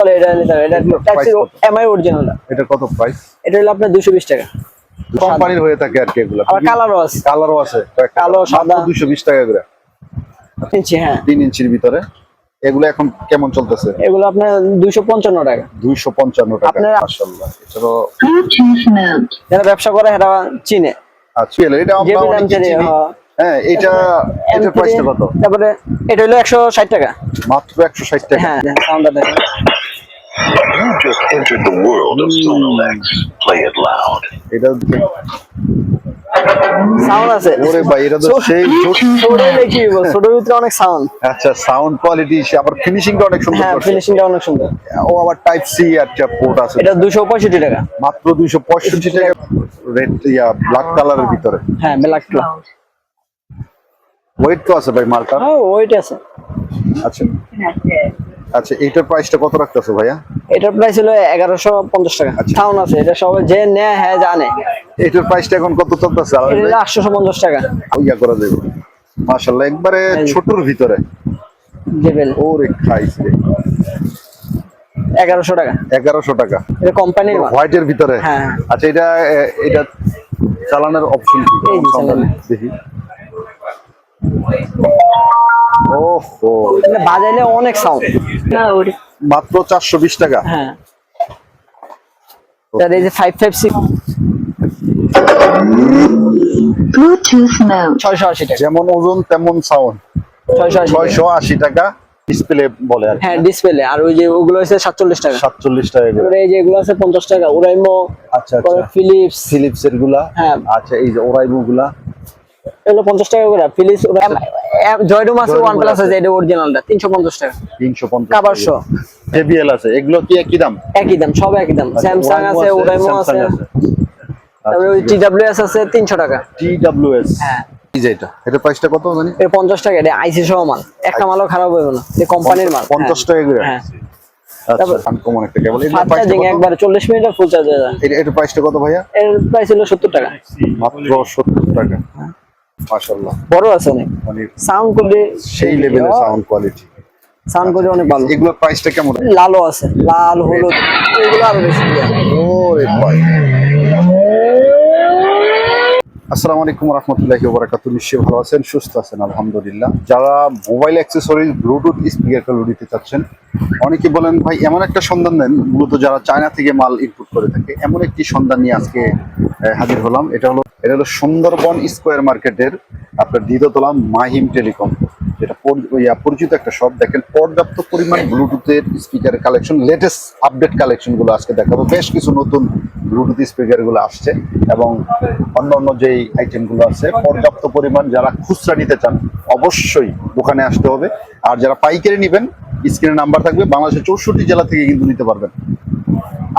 বলে এটা নিতে হবে। এটা টাইপ সি Price কত? এমআই অরিজিনালটা এটা কত প্রাইস এটা হলো আপনার দুশো বিশ টাকা। কোম্পানির হয়ে থাকে আর কি এগুলো। আবার কালারও আছে কালারও আছে কালো, সাদা। দুশো বিশ টাকা করে। ইঞ্চি হ্যাঁ। তিন ইঞ্চির ভিতরে। এগুলো এখন কেমন চলতেছে? এগুলো আপনার দুশো পঞ্চান্ন টাকা। দুইশো পঞ্চান্ন টাকা। মাশাআল্লাহ। এছাড়াও যারা ব্যবসা করে এরা চিনে। আচ্ছা এটা আমরা অনেকে চিনি। হ্যাঁ। হ্যাঁ এটা প্রাইসটা কত? তারপরে এটা হলো একশো ষাট টাকা। মাত্র একশো ষাট টাকা। হ্যাঁ দেখেন। You just entered the world of Sonolex. Play it loud. এটা সাউন্ড আছে। ওরে ভাই এটা তো ছোট- সেই। ছোট হলে কি বলব, ছোটোর ভিতরে অনেক সাউন্ড আচ্ছা সাউন্ড কোয়ালিটি আবার ফিনিশিংটা অনেক সুন্দর হ্যাঁ। ফিনিশিংটা অনেক সুন্দর। ও আবার টাইপ সি একটা পোর্ট আছে। এটা দুশো পঁয়ষট্টি টাকা। মাত্র দুইশো পঁয়ষট্টি টাকা। রেড ইয়া ব্ল্যাক কালারের ভিতরে। হ্যাঁ ব্ল্যাক ওয়েট তো আছে ভাই মার্কার হ্যাঁ ওইটা আছে। আচ্ছা। আচ্ছা এইটার প্রাইসটা কত রাখতেছো ভাইয়া? এটার প্রাইস হলো এগারোশো পঞ্চাশ টাকা। আচ্ছা। আছে এটা সবাই যে নেয় হ্যাঁ জানে। এইটার প্রাইসটা এখন কত চলতেছে? এটা হলো আটশো পঞ্চাশ টাকা। ইয়া করা যাবে মাশাআল্লাহ একবারে ছোটর ভিতরে। জেবেল ওরে খাইছে এগারোশো টাকা। এগারোশো টাকা। এটা কোম্পানির হোয়াইটের ভিতরে? হ্যাঁ। আচ্ছা এটা এটা চালানোর অপশন কি। দেখি। ওহো বাজাইলে অনেক সাউন্ড. মাত্র চারশো বিশ টাকা। হ্যাঁ। তার এই যে ফাইভ ফাইভ সিক্স ছয়শো আশি টাকা। যেমন ওজন তেমন সাউন্ড ছয়শো আশি টাকা। ছয়শো আশি টাকা ডিসপ্লে বলে আর হ্যাঁ ডিসপ্লে আর ওই যে ওগুলো হচ্ছে সাতচল্লিশ টাকা। সাতচল্লিশ টাকা করে। এই যে এগুলো আছে পঞ্চাশ টাকা। ওরাইমো আচ্ছা আচ্ছা। ফিলিপস ফিলিপস এরগুলা হ্যাঁ। আচ্ছা এই যে ওরাইবু গুলা? এগুলো পঞ্চাশ টাকা করে ফিলিপস জয়ডুম আছে ওয়ান প্লাস আছে। এটা অরিজিনালটা তিনশো পঞ্চাশ টাকা। তিনশো পঞ্চাশ শো জেবিএল আছে এগুলো কি একই দাম? একই দাম সব একই দাম। স্যামসাং আছে ওরাইমো আছে। তারপরে ওই টিডাব্লিউএস আছে। তিনশো টাকা। টিডব্লিউএস হ্যাঁ। এই যে এটা এটা প্রাইসটা কত জানি? এটা পঞ্চাশ টাকা এটা আইসি সহ মাল। একটা মালও খারাপ হবে না এটা কোম্পানির মাল। পঞ্চাশ টাকা করে। হ্যাঁ। আচ্ছা একবার চল্লিশ মিনিটে ফুল চার্জ হয়ে যায়। এটা এটার প্রাইসটা কত ভাইয়া? এর প্রাইস হলো সত্তর টাকা। মাত্র সত্তর টাকা। মাশাআল্লাহ। বড় আছে অনেক। সাউন্ড করলে সেই লেভেলের সাউন্ড কোয়ালিটি সাউন্ড কোয়ালিটি অনেক ভালো। এগুলোর প্রাইসটা কেমন? লালও আছে। লাল হলুদ এগুলো আরও বেশি ওরে ভাই। আসসালামু আলাইকুম রহমতুল্লাহি ওবারাকাতু নিশ্চয়ই ভালো আছেন, সুস্থ আছেন, আলহামদুলিল্লাহ। যারা মোবাইল অ্যাক্সেসরিজ ব্লুটুথ স্পিকার নিতে চাচ্ছেন, অনেকে বলেন, ভাই, এমন একটা সন্ধান দেন। মূলত যারা চায়না থেকে মাল ইনপুট করে থাকে, এমন একটি সন্ধান নিয়ে আজকে হাজির হলাম। এটা হলো এটা হলো সুন্দরবন স্কোয়ার মার্কেটের আপনার দ্বিতীয়তলা মাহিম টেলিকম। যেটা পরিচিত একটা শপ দেখেন পর্যাপ্ত পরিমাণ ব্লুটুথের স্পিকারের কালেকশন লেটেস্ট আপডেট কালেকশনগুলো আজকে দেখাবো। বেশ কিছু নতুন ব্লুটুথ স্পিকারগুলো আসছে এবং অন্য অন্য যেই আইটেমগুলো আছে পর্যাপ্ত পরিমাণ যারা খুচরা নিতে চান অবশ্যই দোকানে আসতে হবে। আর যারা পাইকারি নেবেন স্ক্রিনে নাম্বার থাকবে বাংলাদেশের চৌষট্টি জেলা থেকে কিন্তু নিতে পারবেন।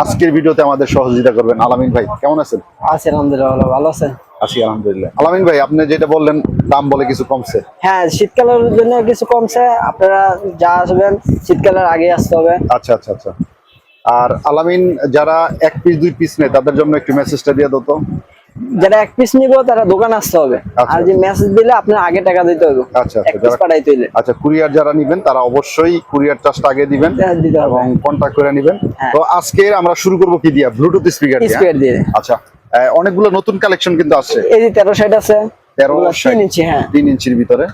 আজকের ভিডিওতে আমাদের সহযোগিতা করবেন আলামিন ভাই কেমন আছেন? আছে আলহামদুলিল্লাহ ভালো আছেন? আছি আলহামদুলিল্লাহ। আলামিন ভাই আপনি যেটা বললেন দাম বলে কিছু কমছে? হ্যাঁ শীতকালের জন্য কিছু কমছে। আপনারা যা আসবেন শীতকালের আগে আসতে হবে। আচ্ছা আচ্ছা আচ্ছা। আর আলামিন যারা এক পিস দুই পিস নেয় তাদের জন্য একটু মেসেজটা দিয়ে দাও তো। যারা এক পিস নিব তারা দোকান আসতে হবে। আচ্ছা। আর যে মেসেজ দিলে আপনার আগে টাকা দিতে হবে। আচ্ছা, এক আচ্ছা, পিস যারা- পাঠাইতে হইলে আচ্ছা কুরিয়ার যারা নেবেন তারা অবশ্যই কুরিয়ার চার্জটা আগে দিবেন হ্যাঁ, দিতে। এবং কন্ট্যাক্ট করে নেবেন। হ্যাঁ। তো আজকে আমরা শুরু করব কি দিয়া? ব্লুটুথ স্পিকার দিয়ে। আচ্ছা অনেকগুলো নতুন কালেকশন কিন্তু আসছে। এই যে তেরো সাইড আছে তেরো তিন ইঞ্চি হ্যাঁ। তিন ইঞ্চির ভিতরে।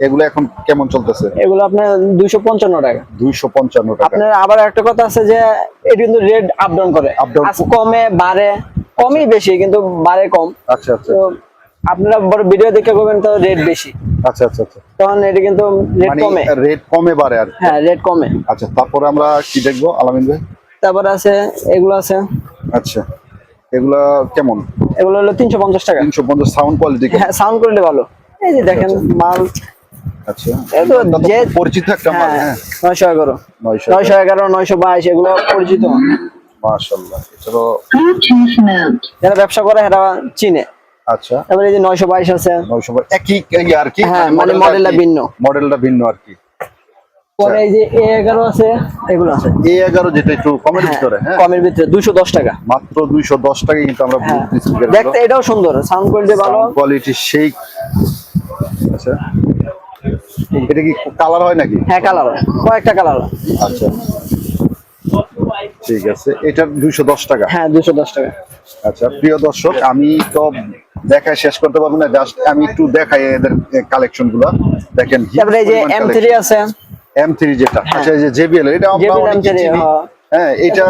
এগুলো এখন কেমন চলতেছে? এগুলো আপনার দুইশো পঞ্চান্ন টাকা। দুইশো পঞ্চান্ন টাকা। আপনার আবার একটা কথা আছে যে এটা কিন্তু রেড আপ ডাউন করে। Up down- আজ কমে বাড়ে কমই বেশি কিন্তু বাড়ে কম। আচ্ছা আচ্ছা আপনারা বড় ভিডিও দেখে করবেন তো রেট বেশি। আচ্ছা আচ্ছা আচ্ছা। তখন এটা কিন্তু রেট মানে কমে। রেট কমে বাড়ে আর হ্যাঁ রেট কমে। আচ্ছা তারপরে আমরা কি দেখব আলামিন ভাই? তারপর আছে এগুলো আছে। আচ্ছা। এগুলা কেমন? এগুলো হলো তিনশো পঞ্চাশ টাকা। তিনশো পঞ্চাশ সাউন্ড কোয়ালিটি হ্যাঁ সাউন্ড করলে ভালো। এই যে দেখেন মাল। আচ্ছা। তো যে- পরিচিত একটা মাল হ্যাঁ হ্যাঁ। নয়শো এগারো। নয়শো এগারো। নয়শো বাইশ এগুলো পরিচিত। মাশাল্লাহ এছাড়াও যারা ব্যবসা করে এরা চিনে। আচ্ছা। তারপরে এই যে নয়শো বাইশ আছে। নয়শো একই আর কি? হ্যাঁ, মানে মডেলটা ভিন্ন। মডেলটা ভিন্ন আর কি। পরে এই যে এ এগারো আছে এগুলো আছে। এ এগারো যেটা একটু কমের হ্যাঁ, ভিতরে হ্যাঁ? কমের ভিতরে দুশো দশ টাকা। মাত্র দুইশো দশ টাকা কিন্তু আমরা হ্যাঁ। Bluetooth speaker গুলো- দেখতে এটাও সুন্দর সাউন্ড কোয়ালিটি ভালো। কোয়ালিটি সেই আচ্ছা। এটা কি কালার হয় নাকি? হ্যাঁ কালার কয়েকটা কালার আচ্ছা। ঠিক আছে এটা দুইশো দশ টাকা। হ্যাঁ দুশো দশ টাকা। আচ্ছা প্রিয় দর্শক আমি তো দেখায় শেষ করতে পারব না জাস্ট আমি একটু দেখাই এদের কালেকশনগুলো। দেখেন তারপরে এই যে এম থ্রি আছে। এম থ্রি যেটা আচ্ছা এই যে জেবিএল এটা আমরা অনেকে চিনি। হ্যাঁ। হ্যাঁ এটা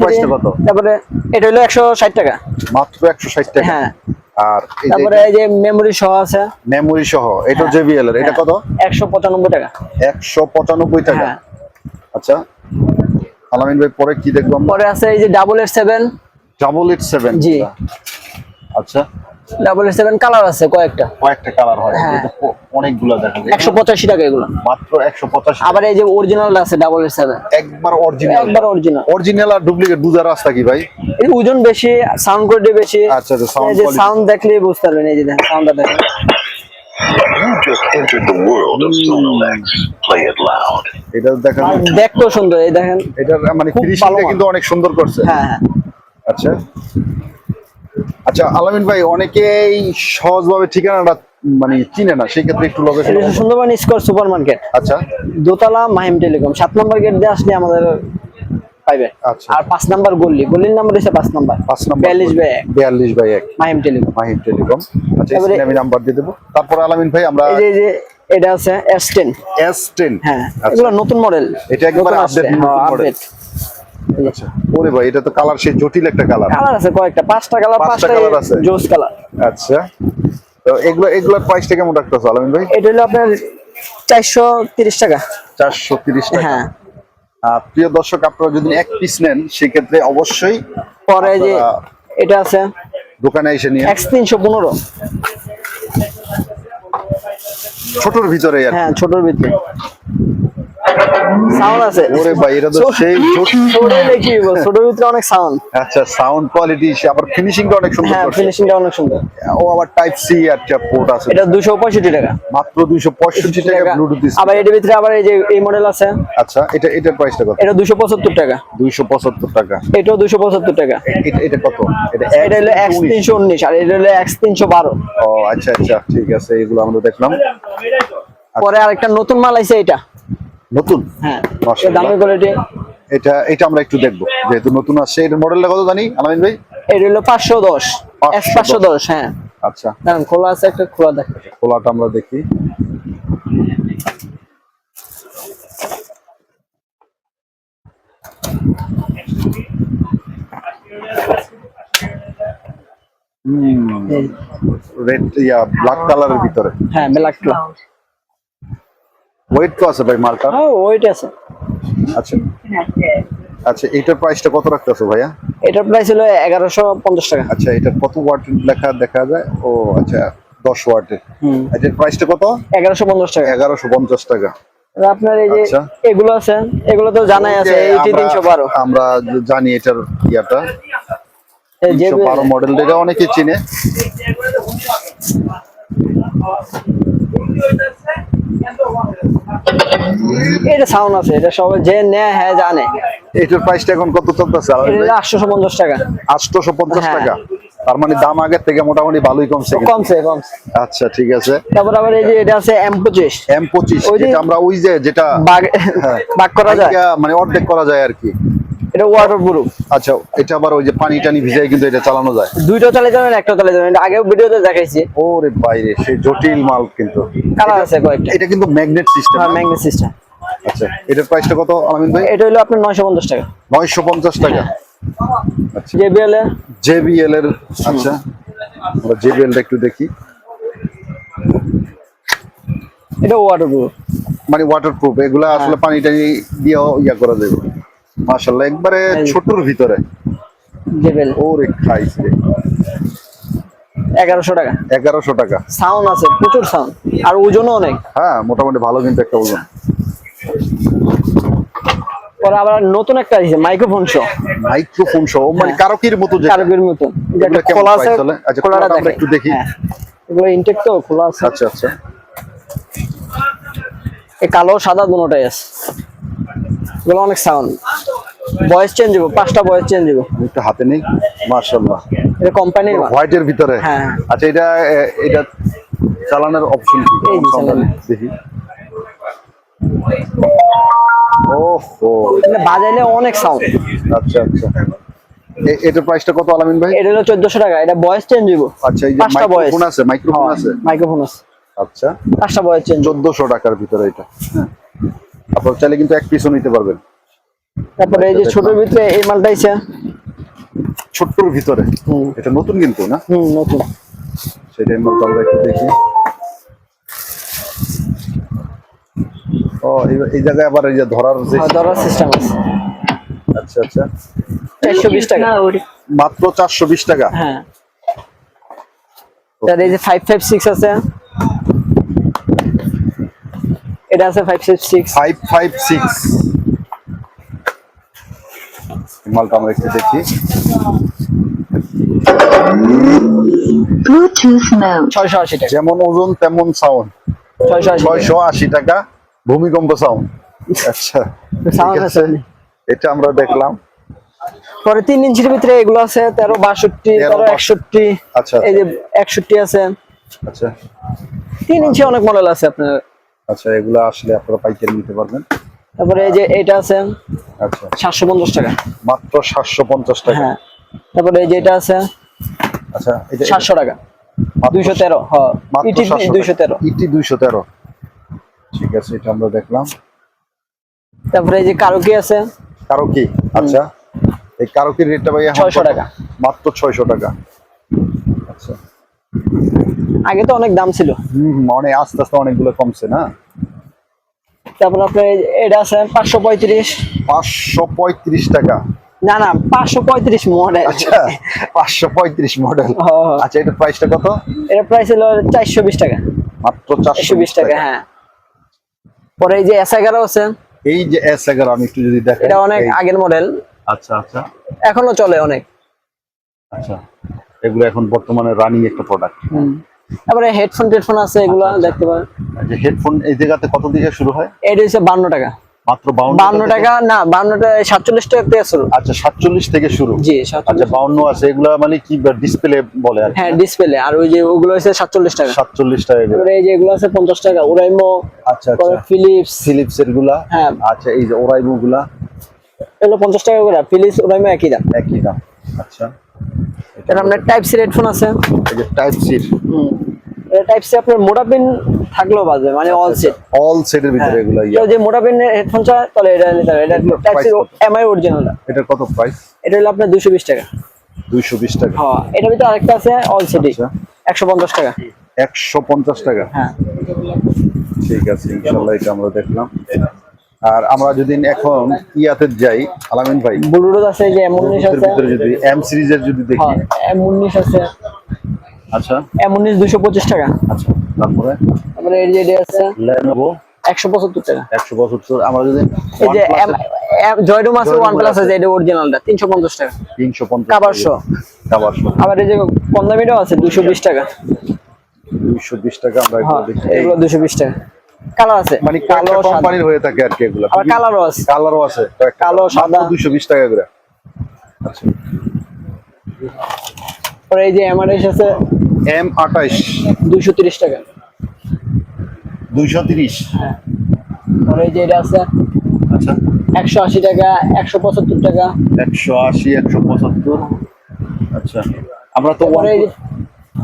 প্রাইসটা কত? তারপরে এটা হলো একশো ষাট টাকা। মাত্র একশো ষাট টাকা। হ্যাঁ। আর তারপরে এই যে মেমোরি সহ আছে। মেমোরি সহ এটা জেবিএল এর এটা কত? একশো পঁচানব্বই টাকা। একশো পঁচানব্বই টাকা। হ্যাঁ। আচ্ছা আলামিন ভাই পরে কি দেখব পরে আছে এই যে double eight seven double eight seven G. আচ্ছা। ডাবল সেভেন কালার আছে কয়েকটা। কয়েকটা কালার হয়। হ্যাঁ। অনেকগুলা দেখা যায়। একশো পঁচাশি টাকা এগুলো। মাত্র একশো পঁচাশি আবার এই যে অরিজিনাল আছে ডাবল সেভেন একবার অরিজিনাল একবার অরিজিনাল অরিজিনাল আর ডুপ্লিকেট বুঝার রাস্তা কি ভাই? এর ওজন বেশি সাউন্ড কোয়ালিটি বেশি। আচ্ছা, আচ্ছা, sound যে সাউন্ড দেখলেই বুঝতে পারবেন এই যে দেখেন সাউন্ডটা দেখেন. এটা দেখেন দেখতেও সুন্দর এই দেখেন। এটার মানে খুব ফিনিশিংটা কিন্তু অনেক সুন্দর করছে। হ্যাঁ হ্যাঁ। আচ্ছা। আচ্ছা আলামিন ভাই অনেকেই সহজভাবে ঠিকানাটা মানে চিনে না সেই ক্ষেত্রে একটু location Sundarban square super market. আচ্ছা। দোতলা মাহিম টেলিকম। সাত নম্বর গেট দিয়ে আসলে আমাদের পাইবে। আচ্ছা। আর পাঁচ নাম্বার গল্লি গল্লির নাম্বার হচ্ছে পাঁচ নাম্বার। পাঁচ নম্বর বিয়াল্লিশ বাই এক। বিয়াল্লিশ বাই এক। মাহিম টেলিকম। মাহিম টেলিকম। আচ্ছা আমি নাম্বার দিয়ে দেবো। তারপর আলামিন ভাই আমরা এই যে এটা আছে এস টেন এস টেন হ্যাঁ। আচ্ছা। এগুলো নতুন মডেল। এটা একবারে model। আপডেট আচ্ছা। ওরে ভাই এটা তো কালার সেই জটিল একটা কালার কালার আছে কয়েকটা পাঁচটা কালার পাঁচটা colour আছে। জোস কালার আচ্ছা। তো এগুলো এগুলোর প্রাইসটা কেমন রাখতেছো আলামিন ভাই? এটা হলো আপনার চারশো তিরিশ টাকা। চারশো তিরিশ টাকা। হ্যাঁ। প্রিয় দর্শক আপনারা যদি এক পিস নেন সেক্ষেত্রে অবশ্যই পরে যে এটা আছে দোকানে এসে নিয়ে এক্স তিনশো পনেরো। ছোটর ভিতরে হ্যাঁ ছোটর ভিতরে। সাউন্ড আছে। ওরে ভাই এটা তো সেই ছোট দেখি ছোটর ভিতরে অনেক সাউন্ড আচ্ছা সাউন্ড কোয়ালিটি আবার ফিনিশিংটা অনেক সুন্দর হ্যাঁ ফিনিশিংটা অনেক সুন্দর। ও আবার টাইপ সি একটা পোর্ট আছে। এটা দুশো পঁয়ষট্টি টাকা। মাত্র দুইশো পঁয়ষট্টি টাকা ব্লুটুথ আবার এটার ভিতরে আবার এই যে এই মডেল আছে। আচ্ছা এটা এটার প্রাইসটা কত? এটা দুশো পঁচাত্তর টাকা। দুইশো পঁচাত্তর টাকা। এটাও দুশো পঁচাত্তর টাকা। এটা এটা কত? এটা এটা হলো এক্স উনিশ। তিনশো উনিশ আর এটা হলো এক্স তিনশো বারো। ও আচ্ছা আচ্ছা ঠিক আছে এগুলো আমরা দেখলাম। পরে আরেকটা নতুন মাল আছে এটা নতুন? হ্যাঁ। দামি কোয়ালিটি এটা এটা আমরা একটু দেখব। যেহেতু নতুন আসছে এটার মডেলটা কত জানি আলামিন ভাই? এটা হলো পাঁচশো দশ। পাঁচশো দশ। হ্যাঁ। আচ্ছা। দাঁড়ান খোলা আছে একটা খোলা দেখো। খোলাটা আমরা দেখি। রেড ইয়া ব্ল্যাক কালারের ভিতরে। হ্যাঁ ব্ল্যাক কালার ওয়েট তো আছে ভাই মালটা হ্যাঁ ওইটা আছে। আচ্ছা আচ্ছা এটার প্রাইসটা কত রাখতেছো ভাইয়া? এটার প্রাইস হলো এগারোশো পঞ্চাশ টাকা। আচ্ছা এটা কত ওয়াট লেখা দেখা যায়? ও আচ্ছা দশ ওয়াটের হুম। এটার প্রাইসটা কত? এগারোশো পঞ্চাশ টাকা। এগারোশো পঞ্চাশ টাকা। আর আপনার এই যে আচ্ছা। এগুলো আছে এগুলো তো জানাই আছে এইটি আমরা- তিনশো বারো। আমরা জানি এটার ইয়াটা। এই যে তিনশো বারো মডেল এটা অনেকে চিনে। এটা সাউন্ড আছে এটা সবাই যে নেয় হ্যাঁ জানে। এটার প্রাইসটা এখন কত চলতেছে? আটশোশো পঞ্চাশ টাকা। আটশোশো পঞ্চাশ হ্যাঁ। টাকা। তার মানে দাম আগের থেকে মোটামুটি ভালোই কমছে কমছে কমছে। আচ্ছা ঠিক আছে। তারপর আবার এই যে এটা আছে এম পঁচিশ। এম পঁচিশ ওই যে- যেটা আমরা ওই যে যেটা বাগ হ্যাঁ। করা যায়। মানে অর্ধেক করা যায় আর কি। এটা ওয়াটার প্রুফ আচ্ছা এটা আবার ওই যে পানি টানি ভিজাই কিন্তু এটা চালানো যায়। দুইটা চালে যাবেন একটা চালে যাবেন আগেও ভিডিওতে দেখাইছি। ওরে বাইরে সে জটিল মাল কিন্তু। কালার আছে কয়েকটা। এটা কিন্তু ম্যাগনেট সিস্টেম হ্যাঁ ম্যাগনেট সিস্টেম আচ্ছা এটার প্রাইসটা কত আলামিন ভাই? এটা হলো আপনার নয়শো পঞ্চাশ টাকা। নয়শো পঞ্চাশ টাকা। আচ্ছা। জেবিএল এ জেবিএল এর আচ্ছা। আমরা জেবিএলটা একটু দেখি। এটা ওয়াটার প্রুফ মানে ওয়াটারপ্রুফ এগুলা হ্যাঁ। আসলে পানি টানি দিয়েও ইয়া করা যাবে। মাশাল্লাহ একবারে ছোটর ভিতরে। জেবিএল ওরে খাইছে। এগারোশো টাকা। এগারোশো টাকা। সাউন্ড আছে প্রচুর সাউন্ড। আর ওজনও অনেক। হ্যাঁ মোটামুটি ভালো কিন্তু একটা ওজন। পরে আবার নতুন একটা আছে মাইক্রোফোন শো মাইক্রোফোন সহ মানে কারকির মতো যে কার্গের মতন এটা খোলা আছে আচ্ছা, খোলাটা খোলাটা আমরা একটু দেখি। হ্যাঁ এগুলো ইনটেক তো খোলা আছে। আচ্ছা আচ্ছা। এই কালো সাদা দুটোটাই আছে। এগুলো অনেক সাউন্ড ভয়েস চেঞ্জ হবে পাঁচটা ভয়েস চেঞ্জ হবে একটু হাতে নেই? মাশাল্লাহ এটা কোম্পানির হোয়াইটের ভিতরে? হ্যাঁ। আচ্ছা এটা এটা চালানোর অপশন। দেখি। ওহো। এটা বাজাইলে অনেক সাউন্ড আচ্ছা আচ্ছা। এটার প্রাইসটা কত আলামিন ভাই? এটা হলো চোদ্দশো টাকা। এটা বয়স চেঞ্জ হইব। আচ্ছা এই যে পাঁচটা বয়স মাইক্রোফোন আছে মাইক্রোফোন আছে? মাইক্রোফোন আছে। আচ্ছা। পাঁচটা বয়স চেঞ্জ চোদ্দশো টাকার ভিতরে এটা। হ্যাঁ আপনার চাইলে কিন্তু এক পিসও নিতে পারবেন। তারপরে এই যে ছোটোর ভিতরে এই মালটা আইছে? ছোট্টর ভিতরে? এটা নতুন কিন্তু না? হুম নতুন। সেটাই মতো আমরা একটু দেখি। ও এই- জায়গায় আবার এই যে ধরার যে হ্যাঁ, ধরার সিস্টেম আছে। আচ্ছা আচ্ছা। চারশো বিশ টাকা। মাত্র চারশো বিশ টাকা? হ্যাঁ। তার এই যে ফাইভ ফাইভ সিক্স আছে। এটা আছে five five six five five six মালটা আমরা একটু দেখি। টাকা। যেমন ওজন তেমন সাউন্ড ছয়শো আশি ছয়শো আশি টাকা ভূমিকম্প সাউন্ড আচ্ছা সাউন্ড আছে। এটা আমরা দেখলাম। পরে তিন ইঞ্চির ভিতরে এগুলো আছে তেরো বাষট্টি তেরো, তেরো একষট্টি। আচ্ছা। এই যে একষট্টি আছে। আচ্ছা। তিন ইঞ্চি অনেক মডেল আছে আপনার। আচ্ছা এগুলো আসলে আপনারা পাইকারি নিতে পারবেন? তারপরে এই যে এটা আছে আচ্ছা। সাতশো পঞ্চাশ টাকা। মাত্র সাতশো পঞ্চাশ টাকা? হ্যাঁ তারপরে এই যে এটা আছে আচ্ছা এটা সাতশো টাকা। মাত্র- দুইশো তেরো হ্যাঁ মাত্র ইটি 700 দুইশো তেরো। ইটি দুইশো তেরো। ঠিক আছে এটা আমরা দেখলাম। তারপরে এই যে কারোকি আছে। কারও কি আচ্ছা এই কারোকির রেটটা ভাই এখন 600 টাকা। মাত্র ছয়শো টাকা। আগে তো অনেক দাম ছিল। হম মানে আস্তে আস্তে অনেকগুলো কমছে না? তারপর আপনার এটা আছে পাঁচশো পঁয়ত্রিশ। পাঁচশো পঁয়ত্রিশ টাকা। না না পাঁচশো পঁয়ত্রিশ মডেল আচ্ছা পাঁচশো পঁয়ত্রিশ মডেল। আচ্ছা এটা প্রাইসটা কত? এটা প্রাইস হলো চারশো বিশ টাকা। মাত্র চারশো চারশো বিশ টাকা হ্যাঁ। পরে এই যে এস এগারো আছে এই যে এস এগারো আমি একটু যদি দেখেন। এটা অনেক আগের মডেল আচ্ছা আচ্ছা। এখনও চলে অনেক। আচ্ছা। এগুলো এখন বর্তমানে রানিং একটা প্রোডাক্ট তারপরে হেডফোন টেডফোন আছে এগুলো আচ্ছা, দেখতে পারেন। যে হেডফোন এই জায়গাতে কত দিকে শুরু হয়? এটা হচ্ছে বান্ন টাকা। মাত্র বাউন্ন টাকা না বান্ন টাকা সাতচল্লিশ টাকা থেকে শুরু। আচ্ছা সাতচল্লিশ থেকে শুরু। জি আচ্ছা বাউন্ন আছে এগুলা মানে কি ডিসপ্লে বলে আর হ্যাঁ ডিসপ্লে আর ওই যে ওগুলো হচ্ছে সাতচল্লিশ টাকা। সাতচল্লিশ টাকা এই যে এগুলো আছে পঞ্চাশ টাকা ওরাইমো আচ্ছা আচ্ছা। ফিলিপস ফিলিপস এরগুলা হ্যাঁ। আচ্ছা এই যে ওরাইমো গুলা এগুলো পঞ্চাশ টাকা করে ফিলিপস ওরাইমো একই দাম। একই দাম। আচ্ছা। এটা আপনার টাইপ সি হেডফোন আছে। এই যে টাইপ সি হুম। এটা টাইপ সি আপনার মোটা পিন থাকলেও বাজবে মানে অল সেট অল সেটের ভিতরে এগুলা ইয়া যে মোটা পিন হেডফোন চায় তাহলে এটা নিতে হবে এটা টাইপ সি? এমআই অরিজিনাল এটার কত প্রাইস এটা হলো আপনার দুশো বিশ টাকা। দুইশো বিশ টাকা। হ্যাঁ এটার ভিতরে আরেকটা আছে অল সিটি আচ্ছা। একশো পঞ্চাশ টাকা। একশো পঞ্চাশ টাকা? হ্যাঁ। ঠিক আছে ইনশাল্লাহ এটা আমরা দেখলাম। আর আমরা যদি এখন ইয়াতে যাই আলামিন ভাই ব্লুটুথ আছে যে এম উনিশ আছে। ভিতরে যদি এম সিরিজের যদি দেখি। হ্যাঁ এম উনিশ আছে। আচ্ছা। এম উনিশ দুশো পঁচিশ টাকা। আচ্ছা তারপরে? তারপরে এই যে আছে লেনোভো একশো পঁচাত্তর টাকা। একশো পঁচাত্তর আমরা যদি এই যে জয়ডুম আছে ওয়ান প্লাস আছে। এটা অরিজিনালটা তিনশো পঞ্চাশ টাকা। তিনশো পঞ্চাশ কাবার শো। কাবার আবার এই যে কম দামিটাও আছে দুশো বিশ টাকা। দুইশো বিশ টাকা আমরা হ্যাঁ দেখি। এগুলো দুশো বিশ টাকা। কালার আছে। মানে কালো কোম্পানির হয়ে থাকে আর কি এগুলো। আবার কালারও আছে। কালারও আছে। কালো, সাদা। দুইশো বিশ টাকা করে। আচ্ছা। পরে এই যে এমআরএস আছে এম আঠাইশ দুশো তিরিশ টাকা। দুইশো তিরিশ। পরে এই যে এটা আছে আচ্ছা। একশো আশি টাকা একশো পঁচাত্তর টাকা। একশো আশি একশো পঁচাত্তর। আচ্ছা। আমরা তো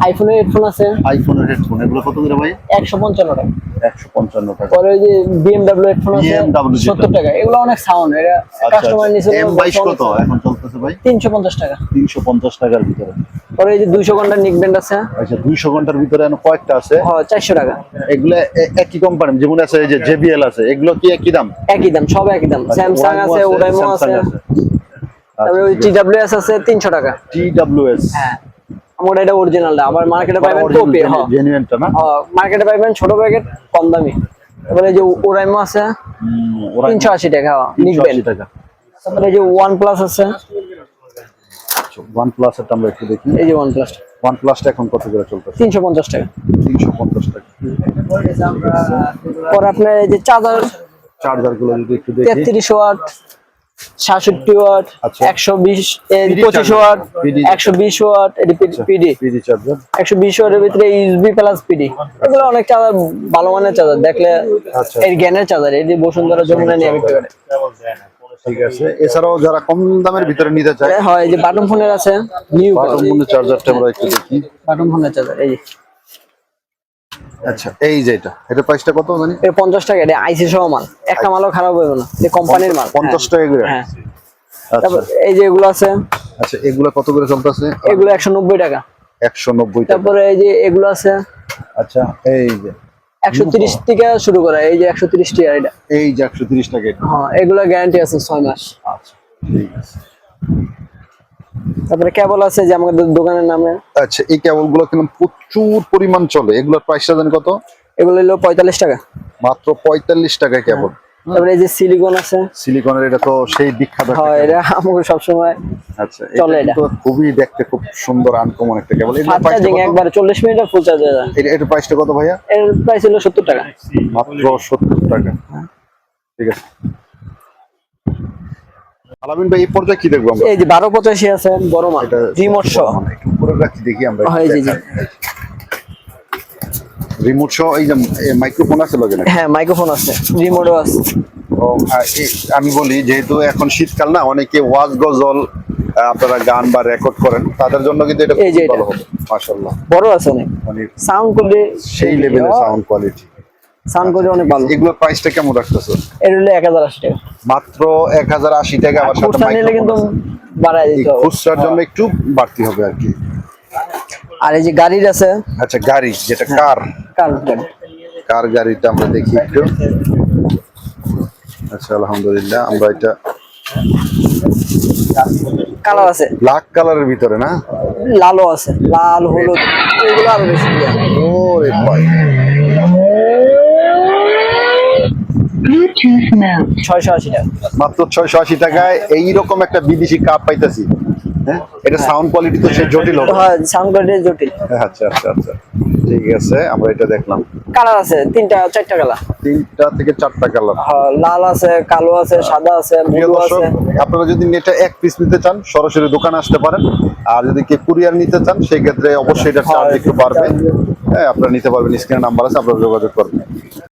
আইফোনের হেডফোন আছে। আইফোনের হেডফোন এগুলো কত করে ভাই? একশো পঞ্চান্ন টাকা। একশো পঞ্চান্ন টাকা। পরে ওই যে বিএমডাব্লিউ হেডফোন আছে সত্তর টাকা এগুলো অনেক সাউন্ড এটা কাস্টমার নিচে এম বাইশ কত এখন চলতেছে ভাই? তিনশো পঞ্চাশ টাকা। তিনশো পঞ্চাশ টাকার ভিতরে। পরে এই যে দুইশো ঘণ্টা নিক ব্যান্ড আছে আচ্ছা দুইশো ঘণ্টার ভিতরে কয়েকটা আছে? চারশো টাকা। এগুলো একই কোম্পানি যেমন আছে এই যে জেবিএল আছে এগুলো কি একই দাম? একই দাম সব একই দাম। স্যামসাং আছে ওরাইমো আছে। তারপরে ওই টিডাব্লিউএস আছে তিনশো টাকা। টি ডাব্লিউ এস হ্যাঁ। আমার এটা অরিজিনালটা আবার মার্কেটে পাইবেন কপি হ্যাঁ। জেনুইনটা না? হ্যাঁ মার্কেটে পাইবেন ছোট প্যাকেট কম দামি এই যে ওরাইমো আছে হুম, ওরা তিনশো আশি টাকা নিক 380 ব্যান্ড টাকা। তারপরে যে ওয়ান প্লাস আছে। ওয়ান প্লাস এর আমরা একটু দেখি। এই যে ওয়ান প্লাস ওয়ান প্লাসটা এখন কত করে চলতেছে? তিনশো পঞ্চাশ টাকা। তিনশো পঞ্চাশ টাকা। পরে আপনার এই যে চার্জার। চার্জারগুলো যদি একটু দেখি। তেত্রিশ ওয়াট সাতষট্টি ওয়াট আচ্ছা। একশো বিশ PD পঁচিশ ওয়াট PD একশো বিশ ওয়াট পিডি। পিডি চার্জার একশো বিশ ওয়াটের ভিতরে ইউএসবি প্লাস পিডি। এগুলো অনেক চার্জার ভালো মানের চার্জার দেখলে আচ্ছা। এই জ্ঞানের চার্জার যে বসুন্ধরা যমুনা নিয়ে বিক্রি করে ঠিক আছে এছাড়াও যারা কম দামের ভিতরে নিতে চায় হয় এই যে বাটন ফোনের আছে নিউ বাটন মূল্য চার্জারটা আমরা একটু দেখি। বাটন ফোনের চার্জার এই আচ্ছা এই যে এটা এটা প্রাইসটা কত জানি? এটা পঞ্চাশ টাকা এটা আইসি সহ মাল। একটা মালও খারাপ হবে না এই কোম্পানির মাল। পঞ্চাশ টাকা করে? হ্যাঁ আচ্ছা। তারপর এই যে এগুলো আছে আচ্ছা এগুলো কত করে চলতেছে এগুলো একশো নব্বই টাকা। একশো নব্বই টাকা। তারপরে এই যে এগুলো আছে আচ্ছা এই যে। একশো তিরিশ থেকে শুরু করা এই যে একশো তিরিশ টাকা এটা। এই যে একশো তিরিশ টাকা এটা। হ্যাঁ এগুলো গ্যারান্টি আছে ছয় মাস। আচ্ছা ঠিক আছে। তারপরে কেবল আছে যে আমাদের দোকানের নামে। আচ্ছা এই কেবলগুলো কিন্তু প্রচুর পরিমাণ চলে। এগুলোর প্রাইসটা জানি কত? এগুলো হলো পঁয়তাল্লিশ টাকা। মাত্র পঁয়তাল্লিশ টাকা কেবল তারপরে এই যে সিলিকন আছে। সিলিকনের এটা তো সেই বিখ্যাত হয় এটা আমাকে সবসময় আচ্ছা চলে এটা। খুবই দেখতে খুব সুন্দর আনকমন একটা কেবল এটার চার্জিং একবার চল্লিশ মিনিটে ফুল চার্জ হয়ে যায়। এটা- এটার প্রাইসটা কত ভাইয়া? এর প্রাইস হলো সত্তর টাকা। মাত্র সত্তর টাকা। ঠিক আছে। আলামিন ভাই এই পর্যায়ে কি দেখব আমরা? এই যে বারো পঁচাশি আছে বড় মাল রিমোট সহ। মানে উপরে রাখি দেখি আমরা হয়। রিমোট সহ এই যে মাইক্রোফোন আছে লগে নাকি? হ্যাঁ মাইক্রোফোন আছে রিমোটও আছে। আর আমি বলি যেহেতু এখন শীতকাল না অনেকে ওয়াজ গজল আপনারা গান বা রেকর্ড করেন তাদের জন্য কিন্তু এটা খুব ভালো হবে মাশাআল্লাহ। বড় আছে অনেক মানে সাউন্ড করলে সেই লেভেলের সাউন্ড কোয়ালিটি করে অনেক ভালো। এগুলোর প্রাইসটা কেমন রাখতেছো? এর হলো এক হাজার আশি টাকা। মাত্র এক হাজার আশি টাকা আমার সাথে নিলে কিন্তু বাড়ায় দিতে হবে। খুচরার জন্য একটু বাড়তি হবে আর কি। আর এই যে গাড়ির আছে আচ্ছা গাড়ি যেটা কার কার কার গাড়িটা আমরা দেখি একটু। আচ্ছা আলহামদুলিল্লাহ আমরা এটা কালার আছে। ব্ল্যাক কালারের ভিতরে না? লালও আছে লাল হলুদ এগুলো আরও বেশি দিয়া। ওরে ভাই Bluetooth mode. ছয়শো আশি টাকা। মাত্র ছয়শো আশি টাকায় এইরকম একটা বিদেশি কাপ পাইতেছি। হ্যাঁ? এটা সাউন্ড কোয়ালিটি তো সে জটিল হবে। হয় সাউন্ড কোয়ালিটি জটিল। আচ্ছা আচ্ছা আচ্ছা। ঠিক আছে আমরা এটা দেখলাম। কালার আছে তিনটা চারটা কালার। তিনটা থেকে চারটা কালার। হ্যাঁ, লাল আছে কালো আছে সাদা আছে ব্লু আছে। আপনারা যদি নেটে এক পিস নিতে চান সরাসরি দোকানে আসতে পারেন। আর যদি কেউ কুরিয়ার নিতে চান সেই ক্ষেত্রে অবশ্যই এটা চার্জ হ্যাঁ, একটু বাড়বে। হ্যাঁ। আপনারা নিতে পারবেন স্ক্রিনে নাম্বার আছে আপনারা যোগাযোগ করবেন।